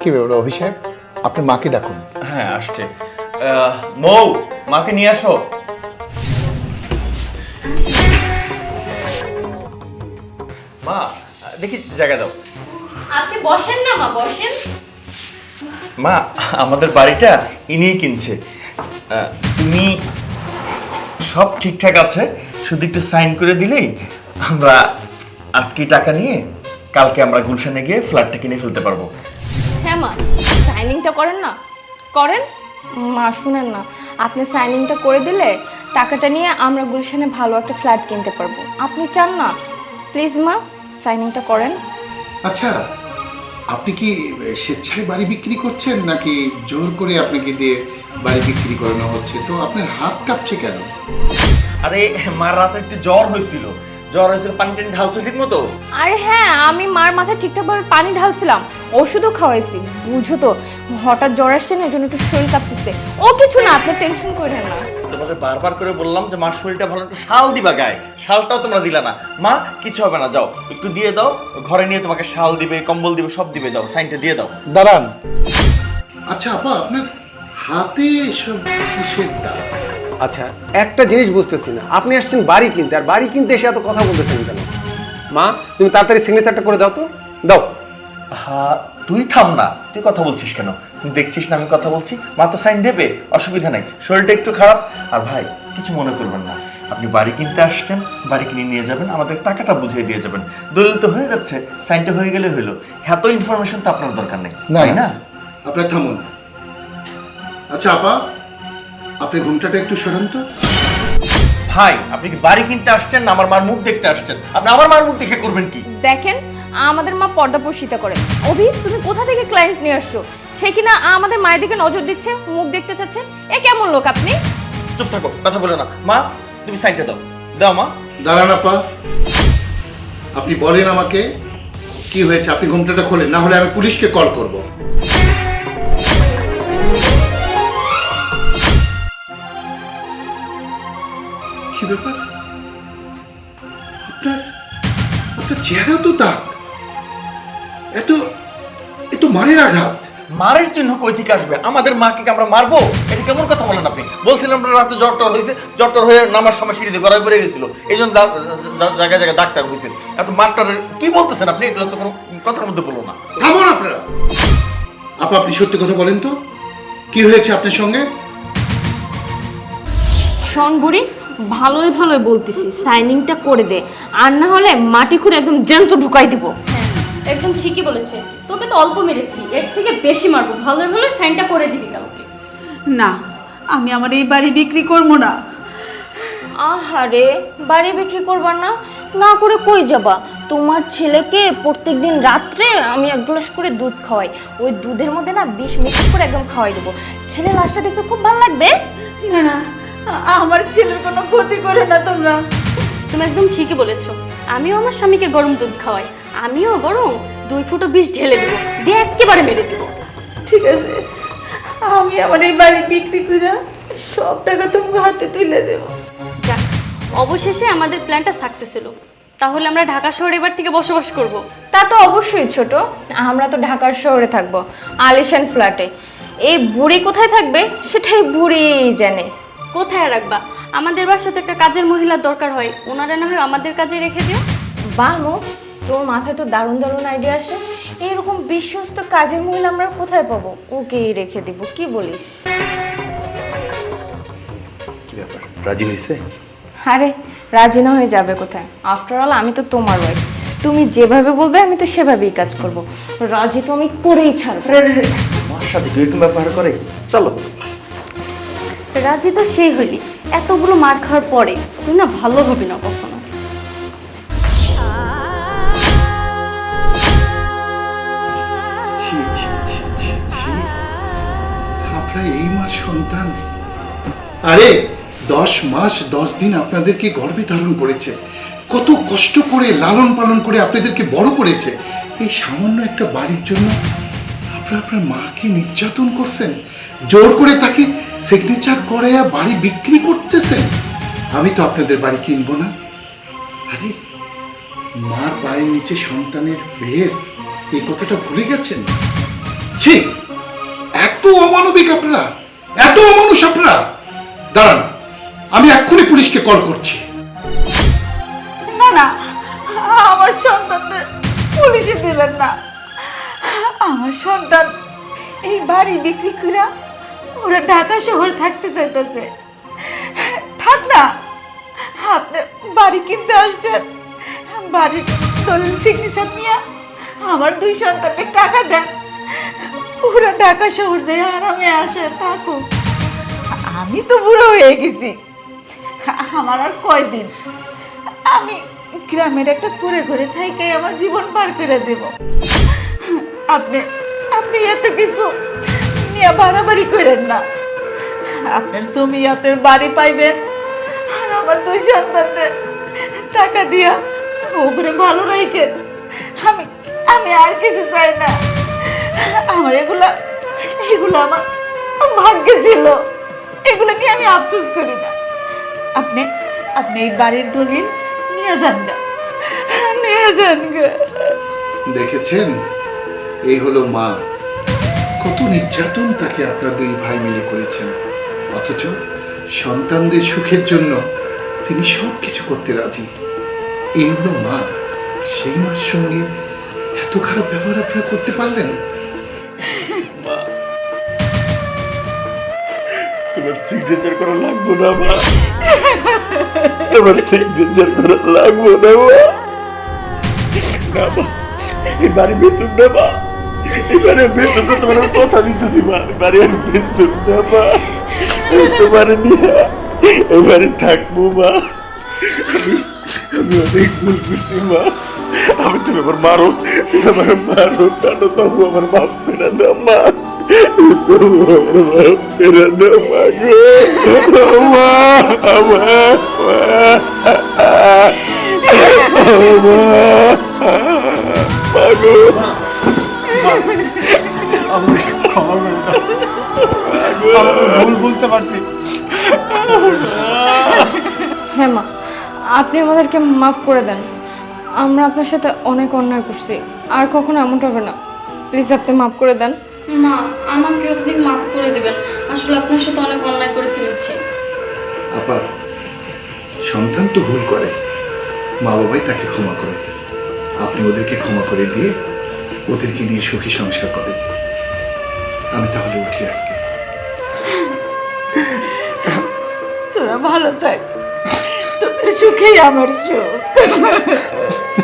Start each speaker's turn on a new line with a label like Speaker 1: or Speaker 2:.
Speaker 1: কি ব্যাপার অভিষেক আপনি মাকে ডাকুন।
Speaker 2: হ্যাঁ আসছে। মৌ মাকে নিয়ে আসো। মা দেখি জায়গা দাও।
Speaker 3: আপনি বসেন না মা বসেন।
Speaker 2: মা আমাদের বাড়িটা ইনিই কিনছে। আহ, তুমি সব ঠিকঠাক আছে? শুধু একটু সাইন করে দিলেই আমরা আজকে টাকা নিয়ে কালকে আমরা গুলশানে গিয়ে ফ্ল্যাটটা কিনে ফেলতে পারব।
Speaker 3: হ্যাঁ মা সাইনিংটা করেন না? করেন? মা শুনেন না। আপনি সাইনিংটা করে দিলে টাকাটা নিয়ে আমরা গুলশানে ভালো একটা ফ্ল্যাট কিনতে পারব। আপনি চান না? প্লিজ মা সাইনিংটা করেন।
Speaker 4: আচ্ছা আপনি কি স্বেচ্ছায় বাড়ি বিক্রি করছেন নাকি জোর করে আপনাকে দিয়ে বাড়ি বিক্রি করানো হচ্ছে? তো আপনার হাত কাঁপছে কেন?
Speaker 2: আরে মার রাতে একটু জ্বর হয়েছিল। জ্বর হয়েছিল পানি টানি ঢালছো ঠিক মতো
Speaker 3: আরে হ্যাঁ আমি মার মাথায় ঠিকঠাকভাবে পানি ঢালছিলাম। ওষুধও খাওয়াইছি বুঝো তো হঠাৎ জ্বর আসছে না একটু শরীর কাঁপতেছে। ও কিছু না আপনি টেনশন করেন না।
Speaker 2: তোমাকে বারবার করে বললাম যে মার শরীরটা ভালো একটু শাল দিবা গায়ে। শালটাও তোমরা দিলা না। মা কিছু হবে না যাও একটু দিয়ে দাও ঘরে নিয়ে তোমাকে শাল দিবে কম্বল দিবে সব দিবে দাও সাইনটা দিয়ে দাও।
Speaker 1: দাঁড়ান।
Speaker 4: আচ্ছা আপা আপনার হাতে এসব কিসের দাগ?
Speaker 5: আচ্ছা একটা জিনিস বুঝতেছি না। আপনি আসছেন বাড়ি কিনতে আর বাড়ি কিনতে এসে এত কথা বলতেছেন কেন? মা তুমি তাড়াতাড়ি সিগনেচারটা করে দাও তো। দাও।
Speaker 2: হ্যাঁ তুই থাম না। তুই কথা বলছিস কেন? তুই দেখছিস না আমি কথা বলছি? মা তো সাইন দেবে অসুবিধা নাই। শরীরটা একটু খারাপ। আর ভাই কিছু মনে করবেন না। আপনি বাড়ি কিনতে আসছেন বাড়ি কিনে নিয়ে যাবেন আমাদের টাকাটা বুঝিয়ে দিয়ে যাবেন। দলিল তো হয়ে যাচ্ছে সাইনটা হয়ে গেলে হইল। এত ইনফরমেশন তো আপনার দরকার নেই
Speaker 1: না,
Speaker 2: তাই
Speaker 1: না।
Speaker 2: না?
Speaker 4: আপনার থামুন। আচ্ছা আপা? আপনি ঘুমটাটা একটু সরান তো।
Speaker 2: ভাই আপনি কি বাড়ি কিনতে আসছেন না আমার মার মুখ দেখতে আসছেন? আপনি আমার মার মুখ দেখে করবেন কি?
Speaker 3: দেখেন আমাদের মা পর্দা পরিষ্কার করে। অভি তুমি কোথা থেকে ক্লায়েন্ট নিয়ে আসছো? সে কিনা আমাদের মায়ের দিকে নজর দিচ্ছে মুখ দেখতে চাচ্ছে? এ কেমন লোক আপনি?
Speaker 2: চুপ থাকো কথা বলে না। মা তুমি সাইনটা দাও। দাও মা।
Speaker 4: দাঁড়ান আপা। আপনি বলেন আমাকে কি হয়েছে আপনি ঘুমটাটা খোলেন না হলে আমি পুলিশকে কল করব। কি ব্যাপার? আপনার আপনার চেহারা তো দাগ। এত এত মারের আঘাত।
Speaker 2: মারের চিহ্ন কই থেকে আসবে? আমাদের মাকে কি আমরা মারবো? এটা কেমন কথা বলেন আপনি? বলছিলাম আমরা রাতে জ্বর টর হয়েছে জ্বর টর হয়ে নামার সময় সিঁড়িতে গড়ায় পড়ে গেছিল। এই জন্য জায়গায় জায়গায় ডাক্তার হয়েছে এত মারটার কি বলতেছেন আপনি? এগুলো তো কোনো কথার মধ্যে বলো না।
Speaker 4: থামুন আপনারা। আপা আপনি সত্যি কথা বলেন তো? কি হয়েছে আপনার সঙ্গে?
Speaker 3: শোন বুড়ি ভালোই ভালোই বলতেছি সাইনিংটা করে দে। আর না হলে মাটি খুঁড়ে একদম জ্যান্ত ঢুকাই দিব।
Speaker 6: হ্যাঁ, একদম ঠিকই বলেছে। তোকে তো অল্প মেরেছি এর থেকে বেশি মারবো। ভালোই ভালো সাইনটা করে দিবি কালকে।
Speaker 7: না আমি আমার এই বাড়ি বিক্রি করব না।
Speaker 3: আহারে বাড়ি বিক্রি করবার না? না করে কই যাবা? তোমার ছেলেকে প্রত্যেকদিন রাত্রে আমি এক গ্লাস করে দুধ খাওয়াই। ওই দুধের মধ্যে না বিষ মিক্স করে একদম খাওয়াই দেবো। ছেলে লাশটা দেখতে খুব ভালো লাগবে?
Speaker 7: না না আমার ছেলের কোনো ক্ষতি করে না তোমরা।
Speaker 6: তুমি একদম ঠিকই বলেছ। আমিও আমার স্বামীকে গরম দুধ খাওয়াই। আমিও গরম দুই ফুটো বিষ ঢেলে দেবো। দিয়ে একেবারে মেরে দেবো।
Speaker 7: ঠিক আছে। আমি আমার এই বাড়ি বিক্রি করে সব টাকা তোমার হাতে তুলে দেবো।
Speaker 6: যাক অবশেষে আমাদের প্ল্যানটা সাকসেস হলো। তাহলে আমরা ঢাকা শহরে এবার থেকে বসবাস করব।
Speaker 3: তা তো অবশ্যই ছোট। আমরা তো ঢাকার শহরে থাকব আলিশান ফ্ল্যাটে এই বুড়ি কোথায় থাকবে সেটাই বুড়ি জানে।
Speaker 6: কোথায় রাখবা? আমাদের বাসাতে একটা কাজের মহিলার দরকার হয়। ওনারা না হয় আমাদের কাজে রেখে দিও।
Speaker 3: বানো তোর মাথায় তো দারুণ দারুণ আইডিয়া আসে। এরকম বিশ্বস্ত কাজের মহিলা আমরা কোথায় পাবো? ওকেই রেখে দিব কি বলিস?
Speaker 2: কি ব্যাপার? রাজি হয়েছে
Speaker 3: আরে রাজি না হয়ে যাবে কোথায়? আফটার অল আমি তো তোমার ওয়াইফ তুমি যেভাবে বলবে আমি তো সেভাবেই কাজ করব। রাজি তো আমি করেই ছাড়বো।
Speaker 2: মার সাথে এরকম ব্যবহার করে। চলো।
Speaker 6: রাজি তো সেই হইলি। এতগুলো মার খাওয়ার পরে তুই না ভালো হবি না কখনো।
Speaker 4: এই মাস সন্তান। আরে, দশ মাস, দশ দিন আপনাদেরকে গর্ভে ধারণ করেছে। কত কষ্ট করে লালন পালন করে আপনাদেরকে বড় করেছে। এই সামান্য একটা বাড়ির জন্য আপনারা মাকে নির্যাতন করছেন? জোর করে তাকে সিগনেচার করে বাড়ি বিক্রি করতেছেন? আমি তো আপনাদের বাড়ি কিনবো না। আরে, মার পায়ের নিচে সন্তানের বেশ এই কথাটা ভুলে গেছেন? ছি, এত অমানবিক আপনারা, এত অমানুষ আপনারা। দাঁড়ান, আমি এক্ষুনি পুলিশকে কল করছি।
Speaker 7: না না, আমার সন্তানটা পুলিশে দিবেন না। আমার সন্তান, এই বাড়ি বিক্রি করে ওরা ঢাকা শহর থাকতে চাইতেছে। থাক না, আপনি বাড়ি কিনতে আসছেন। বাড়ির দলিল সিগনেচার নিয়ে আমার দুই সন্তানকে টাকা দেন। ওরা ঢাকা শহর যায় আরামে আসে থাকুক। আমি তো বুড়ো হয়ে গেছি। আমার আর কয়দিন? আমি গ্রামের একটা করে ঘুরে থাইকে আমার জীবন পার করে দেব। আপনি আপনি এত কিছু নিয়ে বাড়াবাড়ি করেন না। আপনার জমি, আপনার বাড়ি পাইবেন, আর আমার দুই সন্তানদের টাকা দিয়া ওগুলো ভালো রাখেন আমি আমি আর কিছু চাই না। আমার এগুলা, এগুলো আমার ভাগ্যে ছিল। এগুলো নিয়ে আমি আফসোস করি না। আপনি আপনি এই বাড়ির দলিল নিয়ে যান গা। নিয়ে যান গা।
Speaker 4: দেখেছেন? এই হলো মা। কত নির্যাতন তাকে আপনারা দুই ভাই মিলে করেছেন। অথচ সন্তানদের সুখের জন্য তিনি সব কিছু করতে রাজি। এই হলো মা। সেই মার সঙ্গে এত খারাপ ব্যবহার আপনারা করতে পারলেন?
Speaker 2: তোমার সিগনেচার করা লাগবো না, মা। তোমার সিগনেচার করা লাগবো না, মা। এই বাড়ি বেসুন না, মা। এই বাড়ি আর বেসুন না তোমার আমি কথা দিতেছি মা এই বাড়ি আর বেসুন না মা তোমার নিয়ে এই বাড়ি থাকব মা আমি আমি অনেক ভুল করছি মা আমি তুমি আমার মারো তুমি আমার মারো কেন তবু আমার বাপ ফেরা দাও মা তবু
Speaker 5: আমাকে ক্ষমা করে দাও ভুল বুঝতে পারছি
Speaker 3: হ্যাঁ মা আপনি আমাদেরকে মাফ করে দেন। আমরা আপনার সাথে অনেক অন্যায় করছি আর কখনো এমনটা হবে না। প্লিজ আপনি মাফ করে দেন।
Speaker 6: মা আমাকে আপনি মাফ করে দিবেন। আসলে আপনার সাথে অনেক অন্যায় করে ফেলেছি।
Speaker 4: আপা সন্তান তো ভুল করে। মা বাবাই তাকে ক্ষমা করে। আপনি ওদেরকে ক্ষমা করে দিয়ে ওদেরকে নিয়ে সুখী সংসার করে। আমি তাহলে উঠি আজকে।
Speaker 7: তোরা ভালো থাক। তোদের সুখেই আমার সুখ।